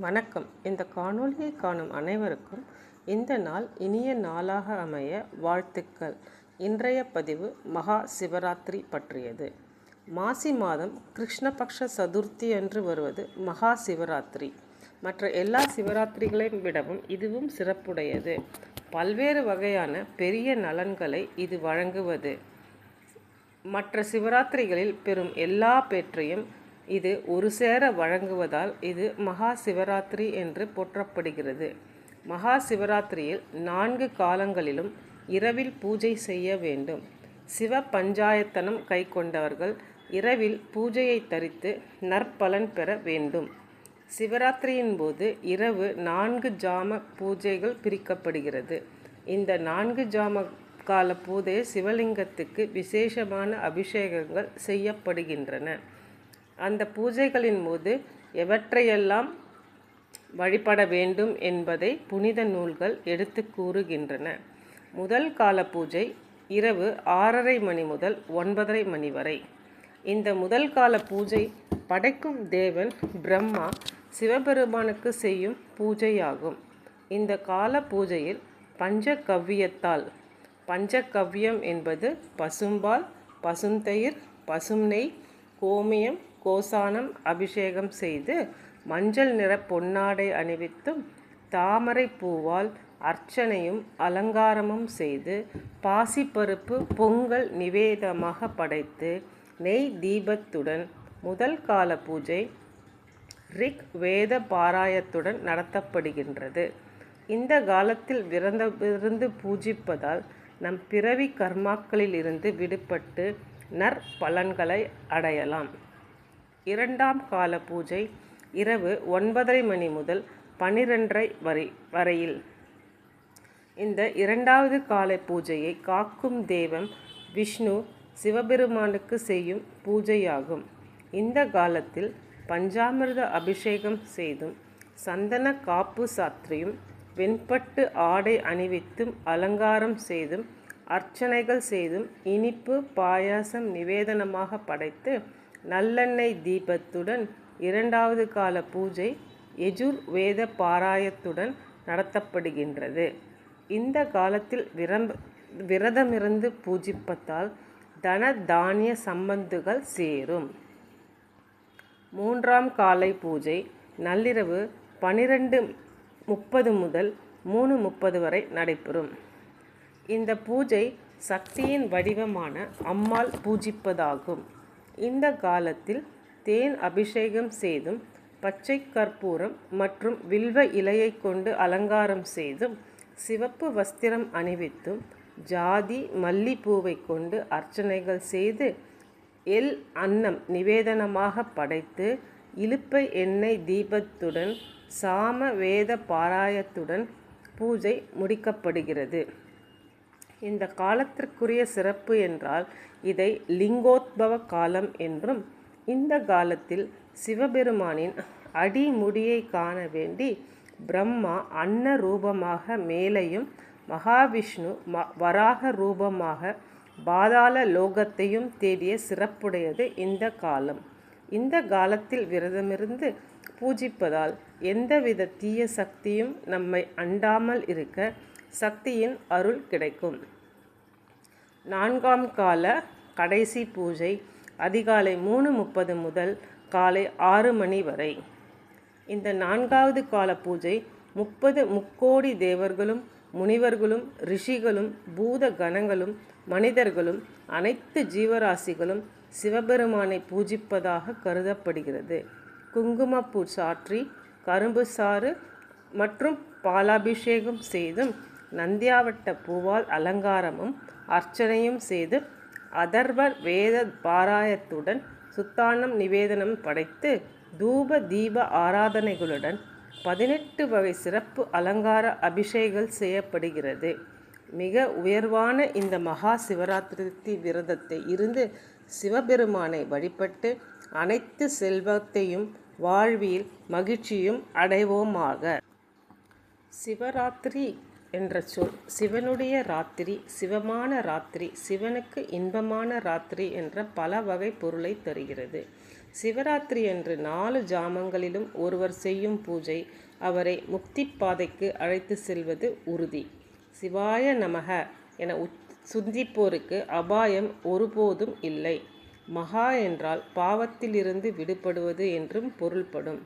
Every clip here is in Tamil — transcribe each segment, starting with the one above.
வணக்கம். இந்த காணொளியை காணும் அனைவருக்கும் இந்த நாள் இனிய நாளாக அமைய வாழ்த்துக்கள். இன்றைய பதிவு மகா சிவராத்திரி பற்றியது. மாசி மாதம் கிருஷ்ணபக்ஷ சதுர்த்தி என்று வருவது மகா சிவராத்திரி. மற்ற எல்லா சிவராத்திரிகளையும் விடவும் இதுவும் சிறப்புடையது. பல்வேறு வகையான பெரிய நலன்களை இது வழங்குவது. மற்ற சிவராத்திரிகளில் பெறும் எல்லா பேற்றையும் இது ஒரு சேர வழங்குவதால் இது மகா சிவராத்திரி என்று போற்றப்படுகிறது. மகா சிவராத்திரியில் நான்கு காலங்களிலும் இரவில் பூஜை செய்ய வேண்டும். சிவ பஞ்சாயத்தனம் கை கொண்டவர்கள் இரவில் பூஜையை தரித்து நற்பலன் பெற வேண்டும். சிவராத்திரியின் போது இரவு நான்கு ஜாம பூஜைகள் பிரிக்கப்படுகிறது. இந்த நான்கு ஜாம கால பூஜை சிவலிங்கத்துக்கு விசேஷமான அபிஷேகங்கள் செய்யப்படுகின்றன. அந்த பூஜைகளின் போது எவற்றையெல்லாம் வழிபட வேண்டும் என்பதை புனித நூல்கள் எடுத்து கூறுகின்றன. முதல் கால பூஜை இரவு ஆறரை மணி முதல் ஒன்பதரை மணி வரை. இந்த முதல் கால பூஜை படைக்கும் தேவன் பிரம்மா சிவபெருமானுக்கு செய்யும் பூஜையாகும். இந்த கால பூஜையில் பஞ்சகவ்யத்தால் பஞ்சகவ்யம் என்பது பசும்பால் பசுந்தயிர் பசும் நெய் கோமியம் கோசானம் அபிஷேகம் செய்து மஞ்சள் நிற பொன்னாடை அணிவித்தும் தாமரை பூவால் அர்ச்சனையும் அலங்காரமும் செய்து பாசிப்பருப்பு பொங்கல் நிவேதமாக படைத்து நெய் தீபத்துடன் முதல் கால பூஜை ரிக் வேத பாராயத்துடன் நடத்தப்படுகின்றது. இந்த காலத்தில் விரதமிருந்து பூஜிப்பதால் நம் பிறவி கர்மாக்களில் இருந்து விடுபட்டு நற்பலன்களை அடையலாம். இரண்டாம் கால பூஜை இரவு ஒன்பதரை மணி முதல் பனிரெண்டரை வரை வரையில். இந்த இரண்டாவது கால பூஜையை காக்கும் தெய்வம் விஷ்ணு சிவபெருமானுக்கு செய்யும் பூஜையாகும். இந்த காலத்தில் பஞ்சாமிர்த அபிஷேகம் செய்தும் சந்தன காப்பு சாத்திரியும் வெண்பட்டு ஆடை அணிவித்தும் அலங்காரம் செய்தும் அர்ச்சனைகள் செய்தும் இனிப்பு பாயாசம் நிவேதனமாக படைத்து நல்லெண்ணெய் தீபத்துடன் இரண்டாவது கால பூஜை எஜுர் வேத பாராயத்துடன் நடத்தப்படுகின்றது. இந்த காலத்தில் விரம்ப விரதமிருந்து பூஜிப்பதால் தன தானிய சம்பந்துகள் சேரும். மூன்றாம் காலை பூஜை நள்ளிரவு பனிரெண்டு முப்பது முதல் மூணு முப்பது வரை நடைபெறும். இந்த பூஜை சக்தியின் வடிவமான அம்மாள் பூஜிப்பதாகும். இந்த காலத்தில் தேன் அபிஷேகம் செய்தும் பச்சை கற்பூரம் மற்றும் வில்வ இலையை கொண்டு அலங்காரம் செய்தும் சிவப்பு வஸ்திரம் அணிவித்தும் ஜாதி மல்லிப்பூவை கொண்டு அர்ச்சனைகள் செய்து எல் அன்னம் நிவேதனமாக படைத்து இலுப்பை எண்ணெய் தீபத்துடன் சாம வேத பாராயத்துடன் பூஜை முடிக்கப்படுகிறது. இந்த காலத்திற்குரிய சிறப்பு என்றால் இதை லிங்கோத்பவ காலம் என்றும் இந்த காலத்தில் சிவபெருமானின் அடிமுடியை காண வேண்டி பிரம்மா அன்ன ரூபமாக மேலையும் மகாவிஷ்ணு ம வராக ரூபமாக பாதாள லோகத்தையும் தேடிய சிறப்புடையது இந்த காலம். இந்த காலத்தில் விரதமிருந்து பூஜிப்பதால் எந்தவித தீய சக்தியும் நம்மை அண்டாமல் இருக்க சக்தியின் அருள் கிடைக்கும். நான்காம் கால கடைசி பூஜை அதிகாலை மூணு முப்பது முதல் காலை ஆறு மணி வரை. இந்த நான்காவது கால பூஜை முப்பது முக்கோடி தேவர்களும் முனிவர்களும் ரிஷிகளும் பூத கணங்களும் மனிதர்களும் அனைத்து ஜீவராசிகளும் சிவபெருமானை பூஜிப்பதாக கருதப்படுகிறது. குங்குமப்பூ சாற்றி கரும்பு சாறு மற்றும் பாலாபிஷேகம் செய்தும் நந்தியாவட்ட பூவால் அலங்காரமும் அர்ச்சனையும் செய்து அதர்வர் வேத பாராயத்துடன் சுத்தானம் நிவேதனம் படைத்து தூப தீப ஆராதனைகளுடன் பதினெட்டு வகை சிறப்பு அலங்கார அபிஷேகங்கள் செய்யப்படுகிறது. மிக உயர்வான இந்த மகா சிவராத்திரி விரதத்தை இருந்து சிவபெருமானை வழிபட்டு அனைத்து செல்வத்தையும் வாழ்வில் மகிழ்ச்சியும் அடைவோமாக. சிவராத்திரி என்ற சொல் சிவனுடைய ராத்திரி சிவமான ராத்திரி சிவனுக்கு இன்பமான ராத்திரி என்ற பல வகை பொருளை தருகிறது. சிவராத்திரி என்று நாலு ஜாமங்களிலும் ஒருவர் செய்யும் பூஜை அவரை முக்தி பாதைக்கு அழைத்து செல்வது உறுதி. சிவாய நமக என சுந்திப்போருக்கு அபாயம் ஒருபோதும் இல்லை. மகா என்றால் பாவத்திலிருந்து விடுபடுவது என்றும் பொருள்படும்.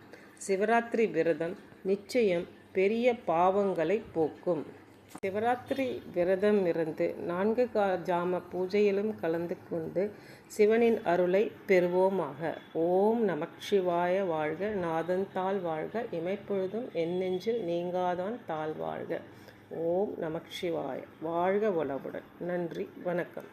சிவராத்திரி விரதம் நிச்சயம் பெரிய பாவங்களை போக்கும். சிவராத்திரி விரதம் இருந்து நான்கு கா ஜாம பூஜையிலும் கலந்து கொண்டு சிவனின் அருளை பெறுவோமாக. ஓம் நமச்சிவாய வாழ்க நாதன் தாழ் வாழ்க இமைப்பொழுதும் எண்ணெஞ்சில் நீங்காதான் தாழ் வாழ்க. ஓம் நமச்சிவாய வாழ்க வளவுடன் நன்றி வணக்கம்.